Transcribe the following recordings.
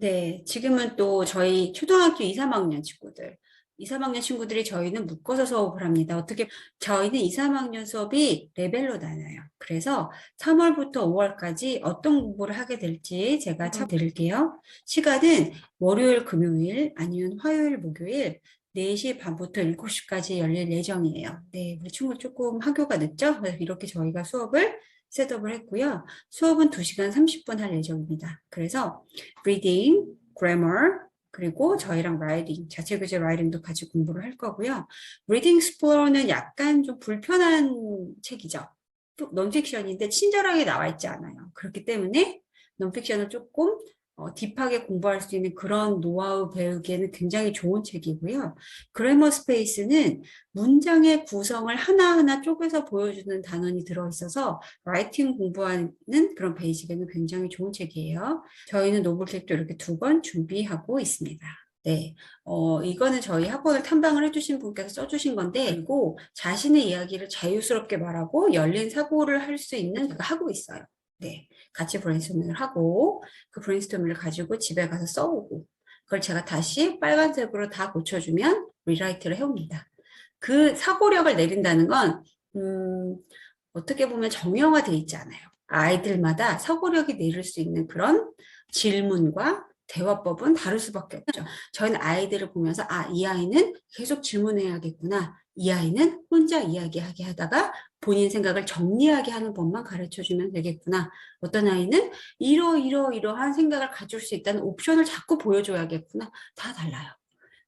네, 지금은 또 저희 초등학교 2, 3학년 친구들, 2, 3학년 친구들이 저희는 묶어서 수업을 합니다. 어떻게, 저희는 2, 3학년 수업이 레벨로 나눠요. 그래서 3월부터 5월까지 어떤 공부를 하게 될지 제가 참 드릴게요. 시간은 월요일, 금요일, 아니면 화요일, 목요일, 4시 반부터 7시까지 열릴 예정이에요. 네, 우리 친구 조금 학교가 늦죠? 그래서 이렇게 저희가 수업을 셋업을 했고요. 수업은 2시간 30분 할 예정입니다. 그래서 reading, grammar, 그리고 저희랑 writing, 자체 교재 writing도 같이 공부를 할 거고요. reading explorer는 약간 좀 불편한 책이죠. 넌픽션인데 친절하게 나와 있지 않아요. 그렇기 때문에 넌픽션은 조금 어, 딥하게 공부할 수 있는 그런 노하우 배우기에는 굉장히 좋은 책이고요. 그래머 스페이스는 문장의 구성을 하나하나 쪼개서 보여주는 단원이 들어있어서 라이팅 공부하는 그런 베이직에는 굉장히 좋은 책이에요. 저희는 노블책도 이렇게 두 권 준비하고 있습니다. 네, 어, 이거는 저희 학원을 탐방을 해주신 분께서 써주신 건데, 그리고 자신의 이야기를 자유스럽게 말하고 열린 사고를 할 수 있는 제가 하고 있어요. 네, 같이 브레인스토밍을 하고 그 브레인스토밍을 가지고 집에 가서 써보고 그걸 제가 다시 빨간색으로 다 고쳐주면 리라이트를 해옵니다. 그 사고력을 내린다는 건 음, 어떻게 보면 정형화되어 있지 않아요. 아이들마다 사고력이 내릴 수 있는 그런 질문과 대화법은 다를 수밖에 없죠. 저희는 아이들을 보면서 아, 이 아이는 계속 질문해야겠구나. 이 아이는 혼자 이야기하게 하다가 본인 생각을 정리하게 하는 법만 가르쳐 주면 되겠구나. 어떤 아이는 이러이러이러한 생각을 가질 수 있다는 옵션을 자꾸 보여줘야겠구나. 다 달라요.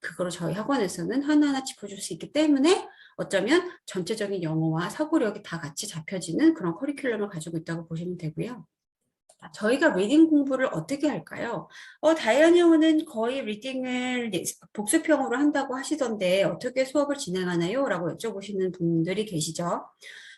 그거를 저희 학원에서는 하나하나 짚어줄 수 있기 때문에 어쩌면 전체적인 영어와 사고력이 다 같이 잡혀지는 그런 커리큘럼을 가지고 있다고 보시면 되고요. 저희가 리딩 공부를 어떻게 할까요? 어, 다이언이오는 거의 리딩을 복습형으로 한다고 하시던데 어떻게 수업을 진행하나요? 라고 여쭤보시는 분들이 계시죠.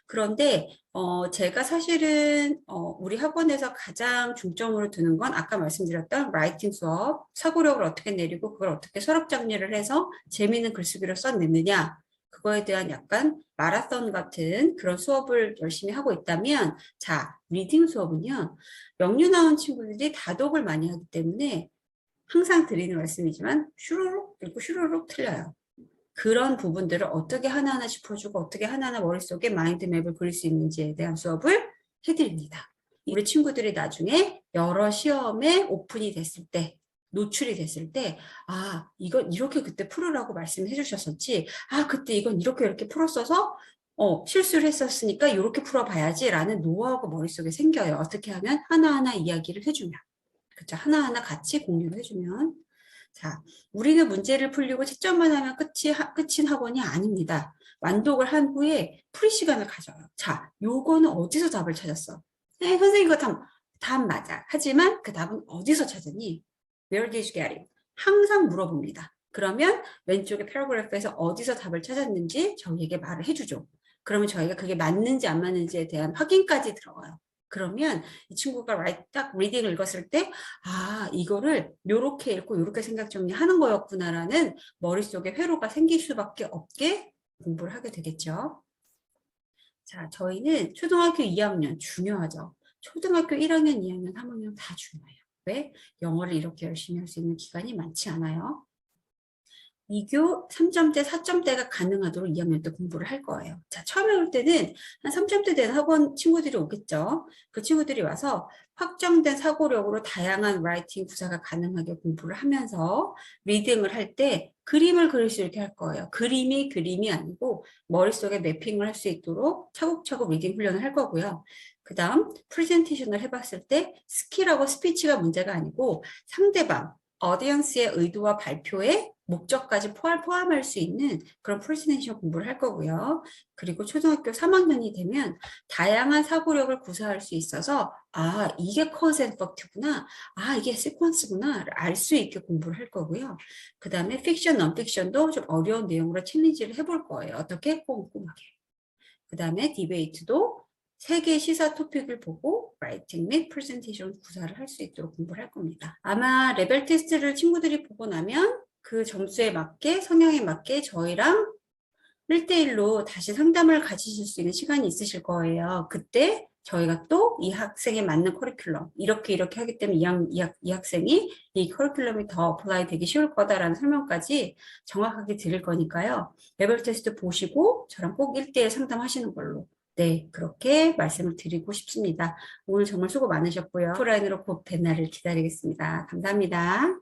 그런데 어, 제가 사실은 어, 우리 학원에서 가장 중점으로 두는 건 아까 말씀드렸던 라이팅 수업, 사고력을 어떻게 내리고 그걸 어떻게 서랍 정리를 해서 재미있는 글쓰기로 써내느냐 그거에 대한 약간 마라톤 같은 그런 수업을 열심히 하고 있다면 자, 리딩 수업은요. 영유 나온 친구들이 다독을 많이 하기 때문에 항상 드리는 말씀이지만 슈루룩 읽고 슈루룩 틀려요. 그런 부분들을 어떻게 하나하나 짚어주고 어떻게 하나하나 머릿속에 마인드맵을 그릴 수 있는지에 대한 수업을 해드립니다. 우리 친구들이 나중에 여러 시험에 오픈이 됐을 때 노출이 됐을 때, 아, 이건 이렇게 그때 풀으라고 말씀해 주셨었지. 아, 그때 이건 이렇게 이렇게 풀었어서, 어, 실수를 했었으니까 이렇게 풀어봐야지 라는 노하우가 머릿속에 생겨요. 어떻게 하면 하나하나 이야기를 해주면. 그쵸. 하나하나 같이 공유를 해주면. 자, 우리는 문제를 풀리고 채점만 하면 끝이, 끝인 학원이 아닙니다. 완독을 한 후에 풀이 시간을 가져요. 자, 요거는 어디서 답을 찾았어? 네, 선생님 이거 답, 답 맞아. 하지만 그 답은 어디서 찾았니? Where did you get it? 항상 물어봅니다. 그러면 왼쪽에 패러그래프에서 어디서 답을 찾았는지 저희에게 말을 해주죠. 그러면 저희가 그게 맞는지 안 맞는지에 대한 확인까지 들어가요. 그러면 이 친구가 right, 딱 리딩을 읽었을 때, 아, 이거를 요렇게 읽고 요렇게 생각 정리하는 거였구나라는 머릿속에 회로가 생길 수밖에 없게 공부를 하게 되겠죠. 자, 저희는 초등학교 2학년 중요하죠. 초등학교 1학년, 2학년, 3학년 다 중요해요. 왜? 영어를 이렇게 열심히 할 수 있는 기간이 많지 않아요. 2교 3점대, 4점대가 가능하도록 2학년 때 공부를 할 거예요. 자, 처음에 올 때는 한 3점대 된 학원 친구들이 오겠죠. 그 친구들이 와서 확정된 사고력으로 다양한 라이팅 구사가 가능하게 공부를 하면서 리딩을 할 때 그림을 그릴 수 있게 할 거예요. 그림이 그림이 아니고 머릿속에 매핑을 할 수 있도록 차곡차곡 리딩 훈련을 할 거고요. 그 다음 프레젠테이션을 해봤을 때 스킬하고 스피치가 문제가 아니고 상대방, 어디언스의 의도와 발표에 목적까지 포함, 할 수 있는 그런 프레젠테이션 공부를 할 거고요. 그리고 초등학교 3학년이 되면 다양한 사고력을 구사할 수 있어서 아 이게 커즈 앤 팩트구나 아 이게 시퀀스구나 알 수 있게 공부를 할 거고요. 그 다음에 픽션, 넌픽션도 좀 어려운 내용으로 챌린지를 해볼 거예요. 어떻게 꼼꼼하게. 그 다음에 디베이트도 세 개의 시사 토픽을 보고 라이팅 및 프레젠테이션 구사를 할 수 있도록 공부를 할 겁니다. 아마 레벨 테스트를 친구들이 보고 나면 그 점수에 맞게 성향에 맞게 저희랑 1대1로 다시 상담을 가지실 수 있는 시간이 있으실 거예요. 그때 저희가 또 이 학생에 맞는 커리큘럼 이렇게 이렇게 하기 때문에 이, 학, 이, 학, 이 학생이 이 커리큘럼이 더 어플라이 되기 쉬울 거다라는 설명까지 정확하게 드릴 거니까요. 레벨 테스트 보시고 저랑 꼭 1대1 상담하시는 걸로 네, 그렇게 말씀을 드리고 싶습니다. 오늘 정말 수고 많으셨고요. 오프라인으로 곧 뵙날을 기다리겠습니다. 감사합니다.